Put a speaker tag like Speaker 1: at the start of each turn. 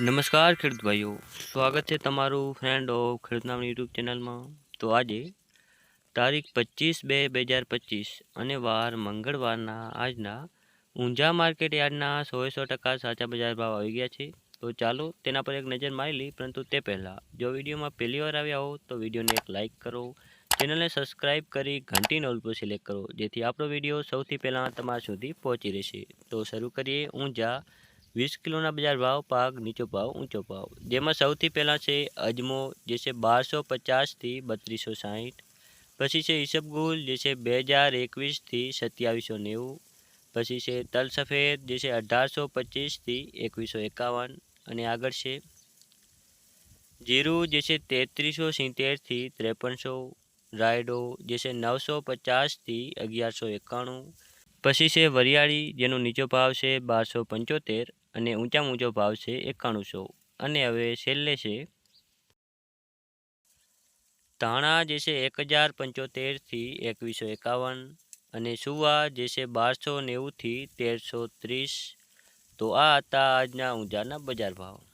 Speaker 1: નમસ્કાર ખેડૂત ભાઈઓ. સ્વાગત છે તમારું ફ્રેન્ડ ઓફ ખેડૂત નામની યુટ્યુબ ચેનલમાં તો આજે તારીખ પચીસ બે બે હજાર પચીસ અને વાર મંગળવારના આજના ઊંઝા માર્કેટ યાર્ડના સોએ સો ટકા સાચા બજાર ભાવ આવી ગયા છે. તો ચાલો તેના પર એક નજર મારી લઈ પરંતુ તે પહેલાં જો વિડીયોમાં પહેલી વાર આવ્યા હો તો વિડીયોને એક લાઇક કરો ચેનલને સબસ્ક્રાઇબ કરી ઘંટી નોલ પર સિલેક્ટ કરો, જેથી આપણો વીડિયો સૌથી પહેલાં તમારા સુધી પહોંચી રહેશે. તો શરૂ કરીએ ઊંઝા વીસ કિલોના બજાર ભાવ, પાક નીચો ભાવ, ઊંચો ભાવ. જેમાં સૌથી પહેલાં છે અજમો, જે છે બારસો પચાસથી બત્રીસો સાહીઠ. પછી છે ઈસબગુલ, જે છે બે હજાર એકવીસથી સત્યાવીસો નેવું. પછી છે તલ સફેદ જે છે અઢારસો પચીસથી એકવીસો એકાવન. અને આગળ છે જીરું, જે છે તેત્રીસો સિત્તેરથી ત્રેપનસો. રાયડો, જે છે નવસો પચાસથી અગિયારસો એકાણું. પછી છે વરિયાળી, જેનો નીચો ભાવ છે બારસો પંચોતેર. અને ઊંચામાં ઊંચો ભાવ છે એકાણુંસો. અને હવે છેલ્લે છે. ધાણા જે છે એક હજાર પંચોતેરથી એકવીસો એકાવન અને સુવા જે છે બારસો નેવુંથી તેરસો ત્રીસ. તો આ હતા આજના ઊંઝાના બજાર ભાવ.